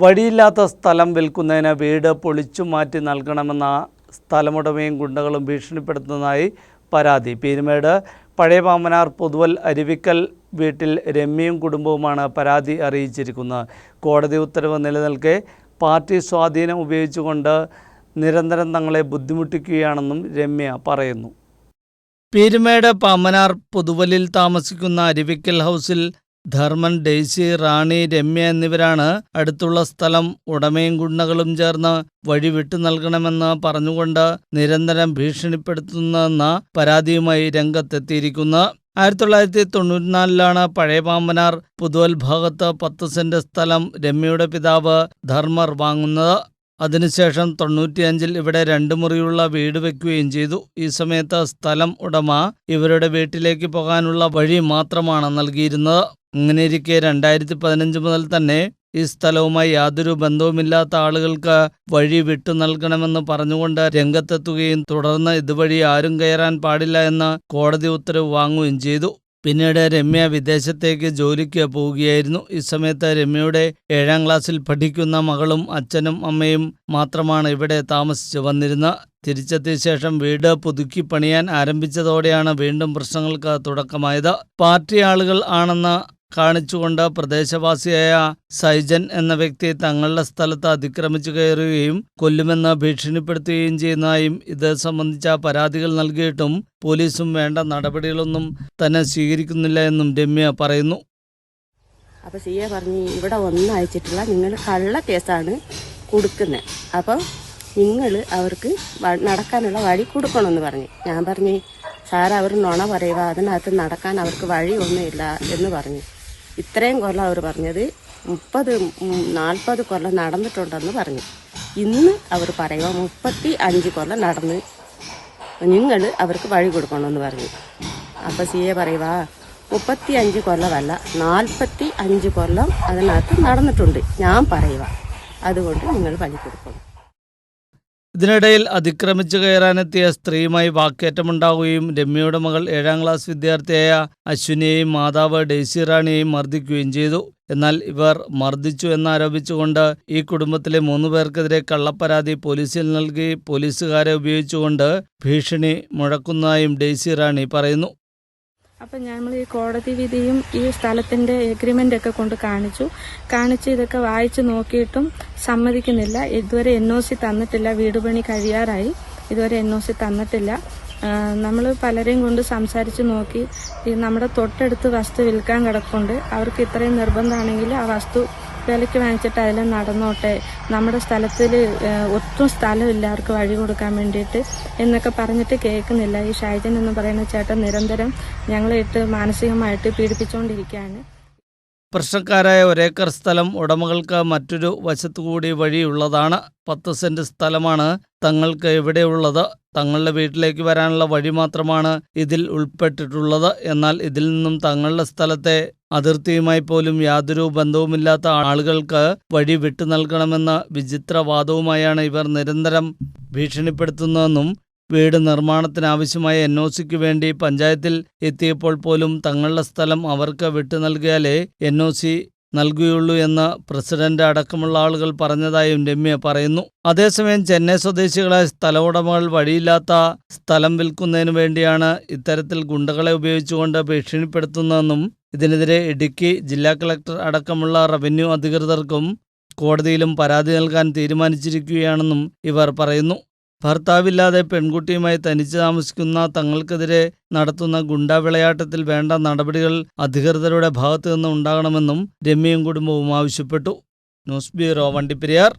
വഴിയില്ലാത്ത സ്ഥലം വിൽക്കുന്നതിന് വീട് പൊളിച്ചു മാറ്റി നൽകണമെന്ന സ്ഥലമുടമയും ഗുണ്ടകളും ഭീഷണിപ്പെടുത്തുന്നതായി പരാതി. പീരുമേട് പഴയ പാമ്പനാർ പൊതുവൽ അരുവിക്കൽ വീട്ടിൽ രമ്യയും കുടുംബവുമാണ് പരാതി അറിയിച്ചിരിക്കുന്നത്. കോടതി ഉത്തരവ് നിലനിൽക്കെ പാർട്ടി സ്വാധീനം ഉപയോഗിച്ചുകൊണ്ട് നിരന്തരം തങ്ങളെ ബുദ്ധിമുട്ടിക്കുകയാണെന്നും രമ്യ പറയുന്നു. പീരുമേട് പാമ്പനാർ പൊതുവലിൽ താമസിക്കുന്ന അരുവിക്കൽ ഹൗസിൽ ധർമ്മൻ ഡെയ്സി റാണി രമ്യ എന്നിവരാണ് അടുത്തുള്ള സ്ഥലം ഉടമയും ഗുണ്ടകളും ചേർന്ന് വഴി വിട്ടു നൽകണമെന്ന് പറഞ്ഞുകൊണ്ട് നിരന്തരം ഭീഷണിപ്പെടുത്തുന്നതെന്ന പരാതിയുമായി രംഗത്തെത്തിയിരിക്കുന്നത് ആയിരത്തി തൊള്ളായിരത്തി തൊണ്ണൂറ്റിനാലിലാണ് പഴയ പാമ്പനാർ പുതുവൽ ഭാഗത്ത് പത്ത് സെന്റ് സ്ഥലം രമ്യയുടെ പിതാവ് ധർമ്മർ വാങ്ങുന്നത്. അതിനുശേഷം തൊണ്ണൂറ്റിയഞ്ചിൽ ഇവിടെ രണ്ടു മുറിയുള്ള വീട് വെക്കുകയും ചെയ്തു. ഈ സമയത്ത് സ്ഥലം ഉടമ ഇവരുടെ വീട്ടിലേക്ക് പോകാനുള്ള വഴി മാത്രമാണ് നൽകിയിരുന്നത്. അങ്ങനെയിരിക്കെ രണ്ടായിരത്തി പതിനഞ്ച് മുതൽ തന്നെ ഈ സ്ഥലവുമായി യാതൊരു ബന്ധവുമില്ലാത്ത ആളുകൾക്ക് വഴി വിട്ടു നൽകണമെന്ന് പറഞ്ഞുകൊണ്ട് രംഗത്തെത്തുകയും തുടർന്ന് ഇതുവഴി ആരും കയറാൻ പാടില്ല എന്ന് കോടതി ഉത്തരവ് വാങ്ങുകയും ചെയ്തു. പിന്നീട് രമ്യ വിദേശത്തേക്ക് ജോലിക്ക് പോവുകയായിരുന്നു. ഈ സമയത്ത് രമ്യയുടെ ഏഴാം ക്ലാസ്സിൽ പഠിക്കുന്ന മകളും അച്ഛനും അമ്മയും മാത്രമാണ് ഇവിടെ താമസിച്ചു വന്നിരുന്നത്. തിരിച്ചെത്തിയ ശേഷം വീട് പുതുക്കി പണിയാൻ ആരംഭിച്ചതോടെയാണ് വീണ്ടും പ്രശ്നങ്ങൾക്ക് തുടക്കമായത്. പാർട്ടി ആളുകൾ ആണെന്ന് കാണിച്ചുകൊണ്ട് പ്രദേശവാസിയായ സൈജൻ എന്ന വ്യക്തി തങ്ങളുടെ സ്ഥലത്ത് അതിക്രമിച്ചു കയറുകയും കൊല്ലുമെന്ന് ഭീഷണിപ്പെടുത്തുകയും ചെയ്യുന്നതായും ഇത് സംബന്ധിച്ച പരാതികൾ നൽകിയിട്ടും പോലീസും വേണ്ട നടപടികളൊന്നും തന്നെ സ്വീകരിക്കുന്നില്ല എന്നും രമ്യ പറയുന്നു. അപ്പോൾ സി എ പറഞ്ഞു ഇവിടെ ഒന്നും അയച്ചിട്ടില്ല നിങ്ങൾ കള്ള കേസാണ് കൊടുക്കുന്നത് അപ്പോൾ നിങ്ങൾ അവർക്ക് നടക്കാനുള്ള വഴി കൊടുക്കണമെന്ന് പറഞ്ഞു. ഞാൻ പറഞ്ഞു സാർ അവർ നുണ പറയുക അതിനകത്ത് നടക്കാൻ അവർക്ക് വഴി വഴിയൊന്നുമില്ല എന്ന് പറഞ്ഞു. ഇത്രയും കൊല്ലം അവർ പറഞ്ഞത് മുപ്പത് നാൽപ്പത് കൊല്ലം നടന്നിട്ടുണ്ടെന്ന് പറഞ്ഞു. ഇന്ന് അവർ പറയുക മുപ്പത്തി അഞ്ച് കൊല്ലം നടന്ന് നിങ്ങൾ അവർക്ക് വഴി കൊടുക്കണമെന്ന് പറഞ്ഞു. അപ്പോൾ സി എ പറയുക മുപ്പത്തി അഞ്ച് കൊല്ലമല്ല നാൽപ്പത്തി അഞ്ച് കൊല്ലം അതിനകത്ത് നടന്നിട്ടുണ്ട്. ഞാൻ പറയുക അതുകൊണ്ട് നിങ്ങൾ വഴി കൊടുക്കണം. ഇതിനിടയിൽ അതിക്രമിച്ചു കയറാനെത്തിയ സ്ത്രീയുമായി വാക്കേറ്റമുണ്ടാവുകയും രമ്യയുടെ മകൾ ഏഴാം ക്ലാസ് വിദ്യാർത്ഥിയായ അശ്വിനിയെയും മാതാവ് ഡെയ്സി റാണിയെയും മർദ്ദിക്കുകയും ചെയ്തു. എന്നാൽ ഇവർ മർദ്ദിച്ചു എന്നാരോപിച്ചുകൊണ്ട് ഈ കുടുംബത്തിലെ മൂന്നു പേർക്കെതിരെ കള്ളപ്പരാതി പോലീസിൽ നൽകി പോലീസുകാരെ ഉപയോഗിച്ചുകൊണ്ട് ഭീഷണി മുഴക്കുന്നതായും ഡെയ്സി റാണി പറയുന്നു. അപ്പം നമ്മൾ ഈ കോടതി വിധിയും ഈ സ്ഥലത്തിന്റെ എഗ്രിമെന്റ് ഒക്കെ കൊണ്ട് കാണിച്ചു. കാണിച്ച് ഇതൊക്കെ വായിച്ചു നോക്കിയിട്ടും സമ്മതിക്കുന്നില്ല. ഇതുവരെ എൻ തന്നിട്ടില്ല. വീട് പണി കഴിയാറായി. ഇതുവരെ എൻ തന്നിട്ടില്ല. നമ്മൾ പലരെയും കൊണ്ട് സംസാരിച്ച് നോക്കി. നമ്മുടെ തൊട്ടടുത്ത് വസ്തു വിൽക്കാൻ കിടപ്പുണ്ട്. അവർക്ക് ഇത്രയും നിർബന്ധമാണെങ്കിൽ ആ വസ്തു വിലയ്ക്ക് വാങ്ങിച്ചിട്ട് അതിൽ നടന്നോട്ടെ. നമ്മുടെ സ്ഥലത്തിൽ ഒത്തും സ്ഥലം അവർക്ക് വഴി കൊടുക്കാൻ വേണ്ടിയിട്ട് എന്നൊക്കെ പറഞ്ഞിട്ട് കേൾക്കുന്നില്ല. ഈ ഷൈജൻ എന്ന് പറയുന്ന ചേട്ടൻ നിരന്തരം ഞങ്ങളെ ഇട്ട് മാനസികമായിട്ട് പീഡിപ്പിച്ചുകൊണ്ടിരിക്കുകയാണ് പ്രശ്നക്കാരായ ഒരേക്കർ സ്ഥലം ഉടമകൾക്ക് മറ്റൊരു വശത്തുകൂടി വഴിയുള്ളതാണ്. പത്ത് സെന്റ് സ്ഥലമാണ് തങ്ങൾക്ക് ഇവിടെയുള്ളത്. തങ്ങളുടെ വീട്ടിലേക്ക് വരാനുള്ള വഴി മാത്രമാണ് ഇതിൽ ഉൾപ്പെട്ടിട്ടുള്ളത്. എന്നാൽ ഇതിൽ നിന്നും തങ്ങളുടെ സ്ഥലത്തെ അതിർത്തിയുമായി പോലും യാതൊരു ബന്ധവുമില്ലാത്ത ആളുകൾക്ക് വഴി വിട്ടു നൽകണമെന്ന വിചിത്രവാദവുമായാണ് ഇവർ നിരന്തരം ഭീഷണിപ്പെടുത്തുന്നതെന്നും വീട് നിർമ്മാണത്തിനാവശ്യമായ എൻ ഒ സിക്ക് വേണ്ടി പഞ്ചായത്തിൽ എത്തിയപ്പോൾ പോലും തങ്ങളുടെ സ്ഥലം അവർക്ക് വിട്ടു നൽകിയാലേ എൻ ഒ സി നൽകുകയുള്ളൂ എന്ന് പ്രസിഡന്റ് അടക്കമുള്ള ആളുകൾ പറഞ്ഞതായും രമ്യ പറയുന്നു. അതേസമയം ചെന്നൈ സ്വദേശികളായ സ്ഥല ഉടമകൾ വഴിയില്ലാത്ത സ്ഥലം വിൽക്കുന്നതിനു വേണ്ടിയാണ് ഇത്തരത്തിൽ ഗുണ്ടകളെ ഉപയോഗിച്ചുകൊണ്ട് ഭീഷണിപ്പെടുത്തുന്നതെന്നും ഇതിനെതിരെ ഇടുക്കി ജില്ലാ കളക്ടർ അടക്കമുള്ള റവന്യൂ അധികൃതർക്കും കോടതിയിലും പരാതി നൽകാൻ തീരുമാനിച്ചിരിക്കുകയാണെന്നും ഇവർ പറയുന്നു. ഭർത്താവില്ലാതെ പെൺകുട്ടിയുമായി തനിച്ച് താമസിക്കുന്ന തങ്ങൾക്കെതിരെ നടത്തുന്ന ഗുണ്ടാവിളയാട്ടത്തിൽ വേണ്ട നടപടികൾ അധികൃതരുടെ ഭാഗത്തു നിന്ന് ഉണ്ടാകണമെന്നും രമ്യയും കുടുംബവും ആവശ്യപ്പെട്ടു. News bureau Vandiperiyar.